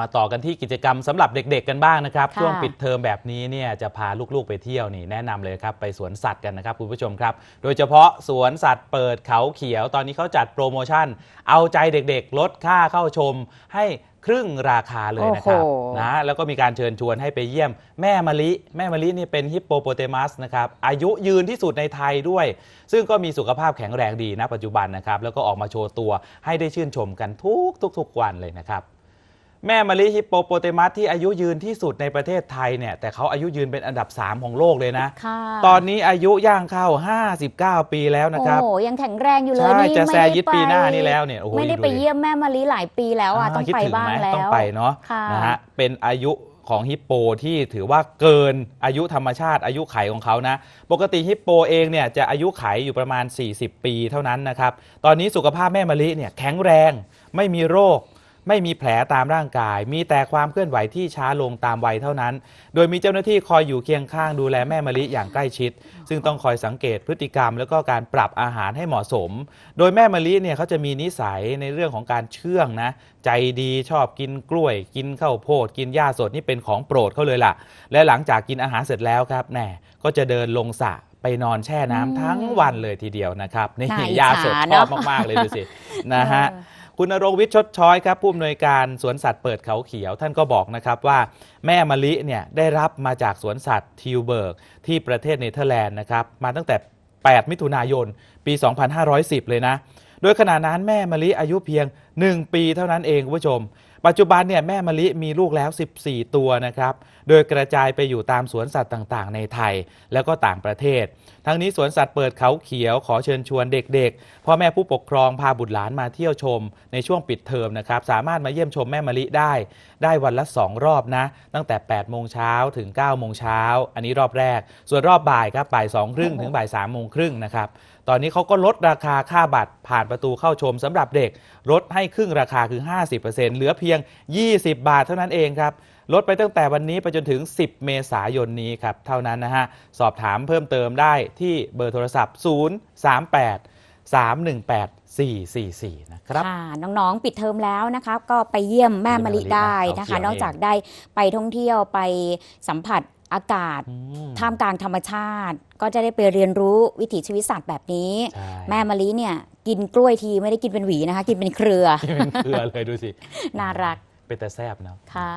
มาต่อกันที่กิจกรรมสำหรับเด็กๆกันบ้างนะครับค่ะช่วงปิดเทอมแบบนี้เนี่ยจะพาลูกๆไปเที่ยวนี่แนะนำเลยครับไปสวนสัตว์กันนะครับคุณผู้ชมครับ โดยเฉพาะสวนสัตว์เปิดเขาเขียว ตอนนี้เขาจัดโปรโมชั่น เอาใจเด็กๆ ลดค่าเข้าชมให้ครึ่งราคาเลยนะครับโอ้โหนะแล้วก็มีการเชิญชวนให้ไปเยี่ยมแม่มะลิ แม่มะลินี่เป็นฮิปโปโปเตมัสนะครับอายุยืนที่สุดในไทยด้วย ซึ่งก็มีสุขภาพแข็งแรงดีนะปัจจุบันนะครับ แล้วก็ออกมาโชว์ตัวให้ได้ชื่นชมกันทุกทุกๆวันเลยนะครับ แม่มะลิฮิปโปโปเตมัสที่อายุยืนที่สุดในประเทศไทยเนี่ยแต่เขาอายุยืนเป็นอันดับ 3 ของโลกเลยนะค่ะตอนนี้อายุย่างเข้า 59 ปีแล้วนะครับโอ้ยังแข็งแรงอยู่เลยใช่นี่จะไม่แซได้ยิดปีหน้านี่แล้วเนี่ยโอ้โหไม่ได้ดูไปดิเยี่ยมแม่มะลิหลายปีแล้วอะต้องคิดไปถึบ้างหมแล้วต้องไปเนาะค่ะนะฮะเป็นอายุของฮิปโปที่ถือว่าเกินอายุธรรมชาติอายุไขของเขานะ ปกติฮิปโปเองเนี่ยจะอายุไขอยู่ประมาณ 40 ปีเท่านั้นนะครับ ตอนนี้สุขภาพแม่มะลิเนี่ยแข็งแรงไม่มีโรค ไม่มีแผลตามร่างกาย มีแต่ความเคลื่อนไหวที่ช้าลงตามวัยเท่านั้น โดยมีเจ้าหน้าที่คอยอยู่เคียงข้างดูแลแม่มะลิอย่างใกล้ชิด ซึ่งต้องคอยสังเกตพฤติกรรม แล้วก็การปรับอาหารให้เหมาะสม โดยแม่มะลิเนี่ยเขาจะมีนิสัยในเรื่องของการเชื่องนะใจดีชอบกินกล้วย กินข้าวโพด กินหญ้าสดนี่เป็นของโปรดเขาเลยล่ะ และหลังจากกินอาหารเสร็จแล้วครับแน่ก็จะเดินลงสระไปนอนแช่น้ำทั้งวันเลยทีเดียวนะครับนี่น่าอิจฉาหญ้าสดชเนออะบมาก ๆ เลยดูสินะฮะเออ คุณนรงวิทย์ชดช้อยครับผู้อำนวยการสวนสัตว์เปิดเขาเขียว ท่านก็บอกนะครับว่าแม่มะลิเนี่ยได้รับมาจากสวนสัตว์ทิวเบิร์กที่ประเทศเนเธอร์แลนด์นะครับมาตั้งแต่ 8 มิถุนายน ปี 2510 เลยนะ โดยขณะนั้นแม่มะลิอายุเพียง 1 ปีเท่านั้นเองคุณผู้ชม ปัจจุบันเนี่ยแม่มะลิมีลูกแล้ว 14 ตัวนะครับ โดยกระจายไปอยู่ตามสวนสัตว์ต่างๆ ในไทยแล้วก็ต่างประเทศ ทั้งนี้สวนสัตว์เปิดเขาเขียวขอเชิญชวนเด็กๆ พ่อแม่ผู้ปกครองพาบุตรหลานมาเที่ยวชม ในช่วงปิดเทอมนะครับ สามารถมาเยี่ยมชมแม่มะลิได้ ได้วันละ 2 รอบนะ ตั้งแต่ 8 โมงเช้าถึง 9 โมงเช้า อันนี้รอบแรก ส่วนรอบบ่ายครับบ่าย2ครึ่งถึงบ่าย3โมงครึ่งนะครับ ตอนนี้เขาก็ลดราคาค่าบัตรผ่านประตูเข้าชมสำหรับเด็ก ลดให้ครึ่งราคาคือ 50%เหลือเพียง 20 บาทเท่านั้นเองครับลดไปตั้งแต่วันนี้ไปจนถึง 10 เมษายนนี้ครับ เท่านั้นนะฮะ สอบถามเพิ่มเติมได้ที่เบอร์โทรศัพท์ 038 318 444 นะครับค่ะน้องๆ ปิดเทอมแล้วนะคะก็ไปเยี่ยมแม่มะลิได้นะเยี่ยมแม่มะลินะคะ นอกจากได้ไปท่องเที่ยวไปสัมผัส อากาศอืมท่ามกลางธรรมชาติ ก็จะได้ไปเรียนรู้วิถีชีวิตสัตว์แบบนี้ใช่แม่มะลิเนี่ยกินกล้วยทีไม่ได้กินเป็นหวีนะคะ กินเป็นเครือเป็นเครือเลยดูสิ น่ารักเป็นแต่แซบเนาะค่ะ